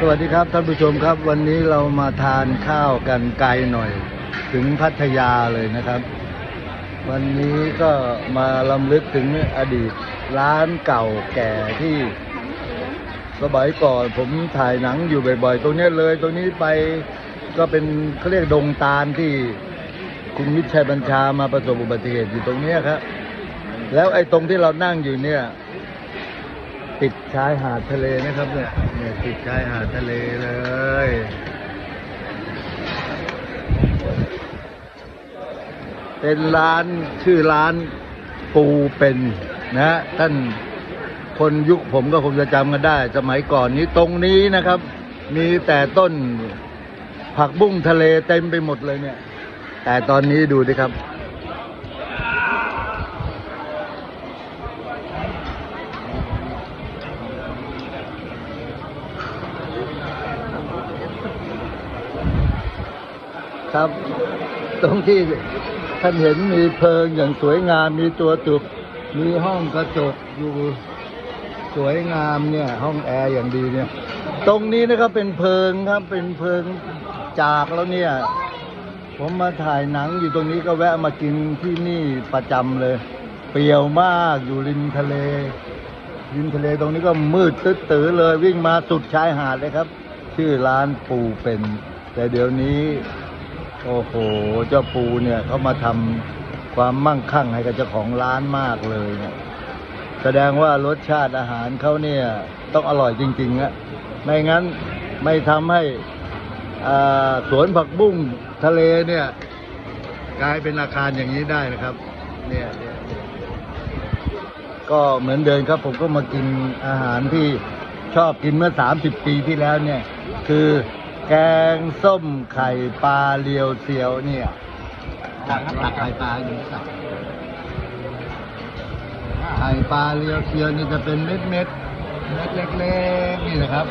สวัสดีครับท่านผู้ชมครับ วันนี้เรามาทานข้าวกันไกลหน่อย ถึงพัทยาเลยนะครับ วันนี้ก็มาลำลึกถึงอดีตร้านเก่าแก่ที่ สมัยก่อนผมถ่ายหนังอยู่บ่อยๆ ตรงนี้เลย ตรงนี้ไปก็เป็นเขาเรียกดงตาลที่คุณมิตรชัยบัญชามาประสบอุบัติเหตุอยู่ตรงเนี้ยครับ แล้วไอ้ตรงที่เรานั่งอยู่เนี่ย ติดชายหาดทะเลนะครับเนี่ยเนี่ยติดชายหาดทะเลเลยเป็นร้านชื่อร้านปูเป็นนะท่านคนยุคผมก็คงจะจำกันได้ สมัยก่อนนี้ตรงนี้นะครับ มีแต่ต้นผักบุ้งทะเลเต็มไปหมดเลยเนี่ย แต่ตอนนี้ดูดิครับ ครับ ตรงที่ท่านเห็นมีเพลิงอย่างสวยงามมีตัวตุกมีห้องกระจกอยู่สวยงามเนี่ย ห้องแอร์อย่างดีเนี่ย ตรงนี้นะครับเป็นเพลิงครับเป็นเพลิงจากแล้วเนี่ย ผมมาถ่ายหนังอยู่ตรงนี้ก็แวะมากินที่นี่ประจำเลย เปรียวมากอยู่ริมทะเลริมทะเลตรงนี้ก็มืดตึ๊ดตือเลยวิ่งมาสุดชายหาดเลยครับ ชื่อร้านปูเป็น แต่เดี๋ยวนี้ โอ้โห เจ้าปูเนี่ยเขามาทำความมั่งคั่งให้กับเจ้าของร้านมากเลยเนี่ยแสดงว่ารสชาติอาหารเขาเนี่ยต้องอร่อยจริงๆอะไม่งั้นไม่ทำให้สวนผักบุ้งทะเลเนี่ย กลายเป็นอาคารอย่างนี้ได้นะครับ เนี่ยเนี่ยเนี่ยก็เหมือนเดิมครับ ผมก็มากินอาหารที่ชอบกินเมื่อ 30 ปีที่แล้วเนี่ย คือ แกงส้มไข่ปลาเรียวเซียวเนี่ยตักตักไข่ปลาอยู่ตักไข่ปลาเรียวเซียวนี่จะเป็นเม็ดเม็ดๆเม็ดเล็กๆนี่นะครับ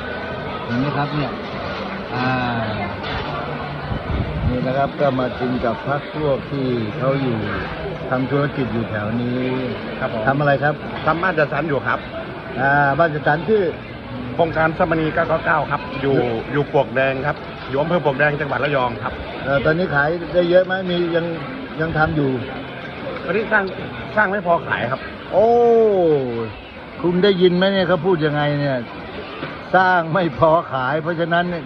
เห็นไหมครับเนี่ยอ่านี่นะครับก็มากินกับพักพวกที่เขาอยู่ทำธุรกิจอยู่แถวนี้ครับผมทำอะไรครับทำบ้านจัดสรรอยู่ครับอ่าบ้านจัดสรรชื่อโครงการสมณี999ครับ อยู่อยู่ปลวกแดงครับอยู่อำเภอปลวกแดงจังหวัดระยองครับเอ่อตอนนี้ขายได้เยอะไหมมียังยังทำอยู่ ตอนนี้สร้างสร้างไม่พอขายครับ โอ้ คุณได้ยินไหมเนี่ยเขาพูดยังไงเนี่ย สร้างไม่พอขาย เพราะฉะนั้นเนี่ย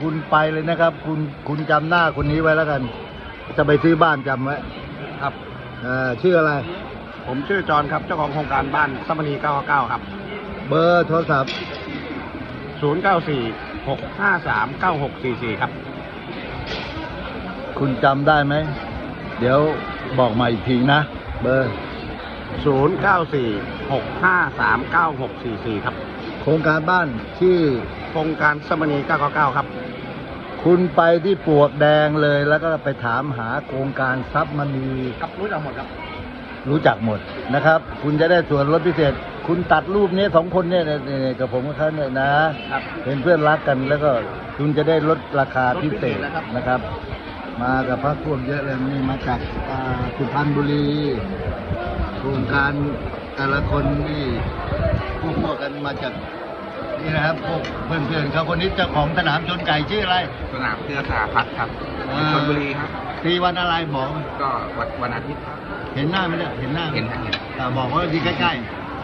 คุณไปเลยนะครับ คุณคุณจำหน้าคนนี้ไว้แล้วกัน จะไปซื้อบ้านจำไว้ครับ เอ่อชื่ออะไร ผมชื่อจอห์นครับเจ้าของโครงการบ้านสมณี999ครับ เบอร์โทรศัพท์ 094 653 9644 ครับ คุณจำได้ไหม เดี๋ยวบอกมาอีกทีนะ เบอร์ 094 653 9644 ครับ โครงการบ้านชื่อโครงการสมณี999 ครับ คุณไปที่ปลวกแดงเลยแล้วก็ไปถามหาโครงการทรัพย์มณีครับรู้จักหมดครับ รู้จักหมดนะครับ คุณจะได้ส่วนลดพิเศษ คุณตัดรูปนี้สองคนเนี่ยเนี่ยเนี่ยกับผมกับเขาเนี่ยนะ ครับเป็นเพื่อนรักกันแล้วก็คุณจะได้ลดราคาพิเศษลดพิเศษนะครับนะครับ มากับพระพวกเยอะเลยนี่มาจากอ่าสุพรรณบุรีโครงการแต่ละคนนี่พวกพวกกันมาจาก นี่นะครับพวกเพื่อนๆเขาคนนี้เจ้าของสนามชนไก่ชื่ออะไร สนามเครือสาพัฒน์ครับอ่า ชลบุรีครับปีวันอะไรบอกมาก็วันวันอาทิตย์ครับ เห็นหน้าไหมเนี่ยเห็นหน้าไหมเห็นครับเห็น อ่าบอกว่าดีใกล้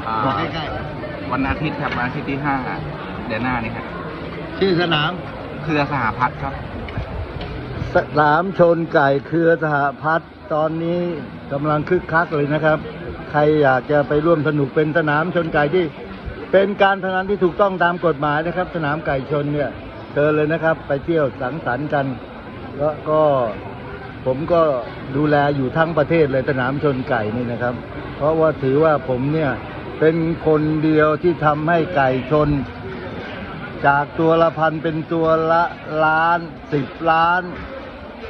อ่า ๆบอกใกล้วันอาทิตย์ครับวันอาทิตย์ที่ห้าเดือนหน้านี่ครับๆชื่อสนามเครือสหพัฒน์ครับ สนามชนไก่เครือสหพัฒน์ตอนนี้กำลังคึกคักเลยนะครับ ใครอยากจะไปร่วมสนุกเป็นสนามชนไก่ที่ เป็นการพนันที่ถูกต้องตามกฎหมายนะครับ สนามไก่ชนเนี่ยเชิญเลยนะครับ ไปเที่ยวสังสรรค์กัน แล้วก็ผมก็ดูแลอยู่ทั้งประเทศเลยสนามชนไก่นี่นะครับ เพราะว่าถือว่าผมเนี่ยเป็นคนเดียวที่ทำให้ไก่ชน จากตัวละพันเป็นตัวละล้านสิบล้าน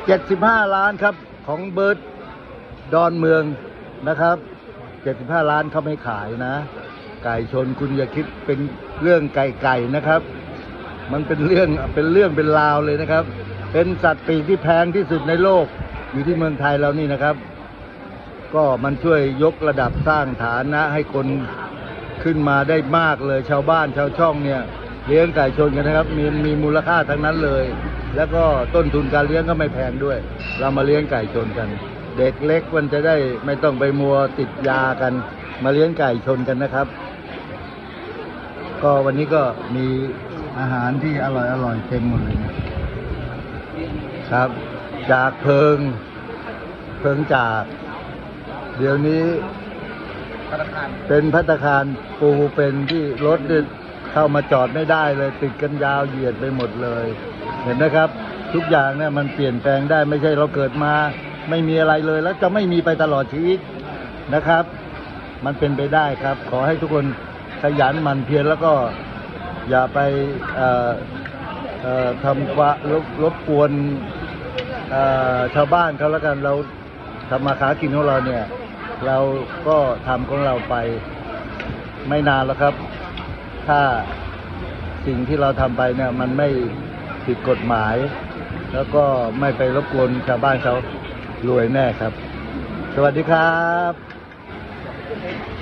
เจ็ดสิบห้าล้านครับของเบิร์ดดอนเมืองนะครับเจ็ดสิบห้าล้านเขาไม่ขายนะ ไก่ชนคุณอย่าคิดเป็นเรื่องไก่ไก่นะครับ มันเป็นเรื่องเป็นเรื่องเป็นราวเลยนะครับ เป็นสัตว์ปีกที่แพงที่สุดในโลก อยู่ที่เมืองไทยเรานี่นะครับ ก็มันช่วยยกระดับสร้างฐานะให้คนขึ้นมาได้มากเลยชาวบ้านชาวช่องเนี่ยเลี้ยงไก่ชนกันนะครับ มีมีมูลค่าทั้งนั้นเลย แล้วก็ต้นทุนการเลี้ยงก็ไม่แพงด้วย เรามาเลี้ยงไก่ชนกัน เด็กเล็กมันจะได้ไม่ต้องไปมัวติดยากัน มาเลี้ยงไก่ชนกันนะครับ ก็วันนี้ก็มีอาหารที่อร่อยอร่อยเต็มหมดเลยนะครับ จากเพิง เพิงจาก เดี๋ยวนี้เป็นพัตตาคารปูเป็นที่รถเนี่ยเข้ามาจอดไม่ได้เลยติดกันยาวเหยียดไปหมดเลย เห็นนะครับ ทุกอย่างเนี่ยมันเปลี่ยนแปลงได้ไม่ใช่เราเกิดมา ไม่มีอะไรเลยแล้วจะไม่มีไปตลอดชีวิตนะครับ มันเป็นไปได้ครับ ขอให้ทุกคนขยันหมั่นเพียรแล้วก็อย่าไปทำความรบรบกวนชาวบ้านเขาแล้วกันเราทำมาค้ากินของเราเนี่ย เราก็ทำของเราไปไม่นานแล้วครับ ถ้าสิ่งที่เราทำไปเนี่ยมันไม่ผิดกฎหมาย แล้วก็ไม่ไปรบกวนชาวบ้านเขารวยแน่ครับ สวัสดีครับ 就可以。